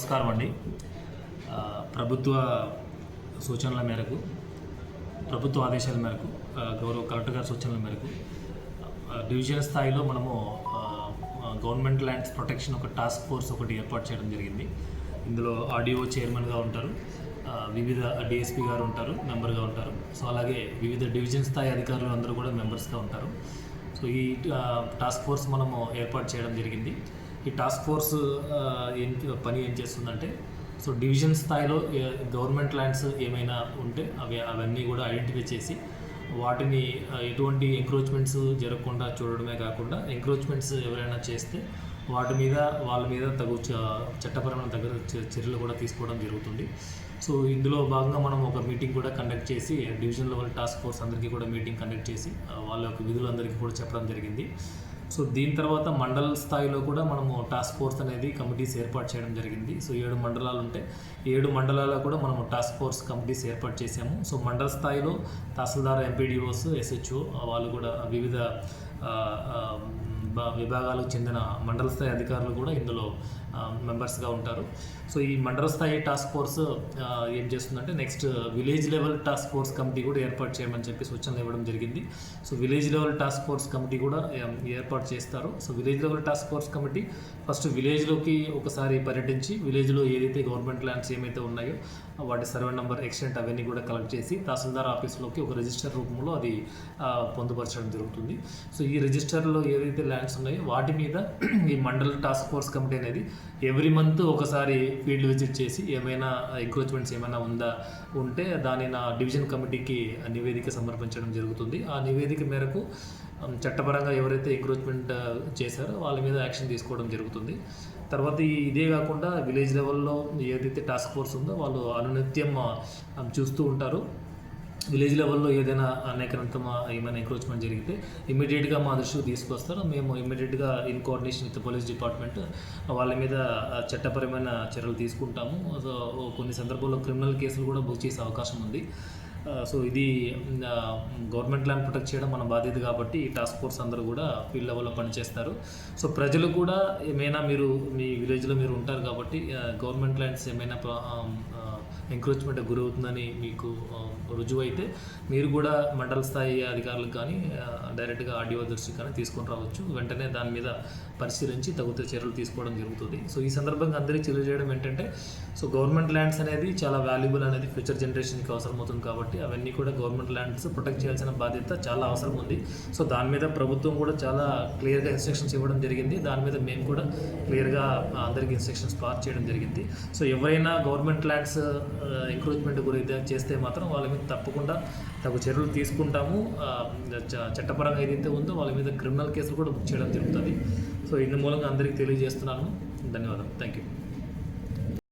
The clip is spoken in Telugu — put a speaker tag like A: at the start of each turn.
A: నమస్కారం అండి. ప్రభుత్వ సూచనల మేరకు ప్రభుత్వ ఆదేశాల మేరకు గౌరవ కలెక్టర్ గారి సూచనల మేరకు డివిజన్ స్థాయిలో మనము గవర్నమెంట్ ల్యాండ్స్ ప్రొటెక్షన్ ఒక టాస్క్ ఫోర్స్ ఒకటి ఏర్పాటు చేయడం జరిగింది. ఇందులో ఆర్డీఓ చైర్మన్గా ఉంటారు వివిధ డిఎస్పీ గారు ఉంటారు మెంబర్గా ఉంటారు. సో అలాగే వివిధ డివిజన్ స్థాయి అధికారులు అందరూ కూడా మెంబర్స్గా ఉంటారు. సో ఈ టాస్క్ ఫోర్స్ మనము ఏర్పాటు చేయడం జరిగింది. ఈ టాస్క్ ఫోర్స్ ఏం పని ఏం చేస్తుందంటే సో డివిజన్ స్థాయిలో గవర్నమెంట్ ల్యాండ్స్ ఏమైనా ఉంటే అవి అవన్నీ కూడా ఐడెంటిఫై చేసి వాటిని ఎటువంటి ఎంక్రోచ్మెంట్స్ జరగకుండా చూడడమే కాకుండా ఎంక్రోచ్మెంట్స్ ఎవరైనా చేస్తే వాటి మీద వాళ్ళ మీద తగు చ- చట్టపరమైన దగ్గర చర్యలు కూడా తీసుకోవడం జరుగుతుంది. సో ఇందులో భాగంగా మనం ఒక మీటింగ్ కూడా కండక్ట్ చేసి డివిజన్ లెవెల్ టాస్క్ ఫోర్స్ అందరికీ కూడా మీటింగ్ కండక్ట్ చేసి వాళ్ళ యొక్క విధులందరికీ కూడా చెప్పడం జరిగింది. సో దీని తర్వాత మండల స్థాయిలో కూడా మనము టాస్క్ ఫోర్స్ అనేది కమిటీస్ ఏర్పాటు చేయడం జరిగింది. సో ఏడు మండలాలు ఉంటే ఏడు మండలాల్లో కూడా మనము టాస్క్ ఫోర్స్ కమిటీస్ ఏర్పాటు చేసాము సో మండల స్థాయిలో తహసీల్దార్ ఎంపీడీఓస్ ఎస్హెచ్ఓ వాళ్ళు కూడా వివిధ విభాగాలకు చెందిన మండల స్థాయి అధికారులు కూడా ఇందులో మెంబర్స్గా ఉంటారు. సో ఈ మండల స్థాయి టాస్క్ ఫోర్స్ ఏం చేస్తుందంటే next village level task force committee కూడా ఏర్పాటు చేయమని చెప్పి సూచనలు ఇవ్వడం జరిగింది. So village level task force committee కూడా ఏర్పాటు చేస్తారు. So village level task force committee first విలేజ్లోకి ఒకసారి పర్యటించి విలేజ్లో ఏదైతే గవర్నమెంట్ ల్యాండ్స్ ఏమైతే ఉన్నాయో వాటి సర్వే నెంబర్ ఎక్స్టెంట్ అవన్నీ కూడా కలెక్ట్ చేసి తహసీల్దార్ ఆఫీస్లోకి ఒక రిజిస్టర్ రూపంలో అది పొందుపరచడం జరుగుతుంది. సో ఈ రిజిస్టర్లో ఏదైతే ట్యాంక్స్ ఉన్నాయి. వాటి మీద ఈ మండల టాస్క్ ఫోర్స్ కమిటీ అనేది ఎవ్రీ మంత్ ఒకసారి ఫీల్డ్ విజిట్ చేసి ఏమైనా ఎంక్రోచ్మెంట్స్ ఏమైనా ఉందా ఉంటే దాని నా డివిజన్ కమిటీకి నివేదిక సమర్పించడం జరుగుతుంది. ఆ నివేదిక మేరకు చట్టపరంగా ఎవరైతే ఎంక్రోచ్మెంట్ చేశారో వాళ్ళ మీద యాక్షన్ తీసుకోవడం జరుగుతుంది. తర్వాత ఇదే కాకుండా విలేజ్ లెవెల్లో ఏదైతే టాస్క్ ఫోర్స్ ఉందో వాళ్ళు అనునిత్యం చూస్తూ ఉంటారు. విలేజ్ లెవెల్లో ఏదైనా అనేకనంతం ఏమైనా ఎంక్రోచ్మెంట్ జరిగితే ఇమీడియట్గా మా దృష్టికి తీసుకొస్తారు. మేము ఇమీడియట్గా in coordination with police department వాళ్ళ మీద చట్టపరమైన చర్యలు తీసుకుంటాము. సో కొన్ని సందర్భాల్లో క్రిమినల్ కేసులు కూడా బుక్ చేసే అవకాశం ఉంది. సో ఇది గవర్నమెంట్ ల్యాండ్ ప్రొటెక్ట్ చేయడం మన బాధ్యత కాబట్టి ఈ టాస్క్ ఫోర్స్ అందరూ కూడా ఫీల్డ్ లెవెల్లో పనిచేస్తారు. సో ప్రజలు కూడా ఏమైనా మీరు మీ విలేజ్లో మీరు ఉంటారు కాబట్టి గవర్నమెంట్ ల్యాండ్స్ ఏమైనా ఎంక్రోచ్మెంట్ గురవుతుందని మీకు రుజువైతే మీరు కూడా మండల స్థాయి అధికారులకు కానీ డైరెక్ట్గా ఆర్డీఓ దృష్టికి కానీ తీసుకొని రావచ్చు. వెంటనే దాని మీద పరిశీలించి తగుత చర్యలు తీసుకోవడం జరుగుతుంది. సో ఈ సందర్భంగా అందరికీ తెలియజేయడం ఏంటంటే సో గవర్నమెంట్ ల్యాండ్స్ అనేది చాలా వాల్యుబుల్ అనేది ఫ్యూచర్ జనరేషన్కి అవసరం అవుతుంది కాబట్టి అవన్నీ కూడా గవర్నమెంట్ ల్యాండ్స్ ప్రొటెక్ట్ చేయాల్సిన బాధ్యత చాలా అవసరం ఉంది. సో దాని మీద ప్రభుత్వం కూడా చాలా క్లియర్గా ఇన్స్ట్రక్షన్స్ ఇవ్వడం జరిగింది. దాని మీద మేము కూడా క్లియర్గా అందరికీ ఇన్స్ట్రక్షన్స్ పాస్ చేయడం జరిగింది. సో ఎవరైనా గవర్నమెంట్ ల్యాండ్స్ ఎంక్రోచ్మెంట్ గురైతే చేస్తే మాత్రం వాళ్ళ మీద తప్పకుండా తగు చర్యలు తీసుకుంటాము. చ- చట్టపరంగా ఏదైతే ఉందో వాళ్ళ మీద క్రిమినల్ కేసులు కూడా బుక్ చేయడం జరుగుతుంది. సో ఇందు మూలంగా అందరికీ తెలియజేస్తున్నాను. ధన్యవాదాలు. Thank you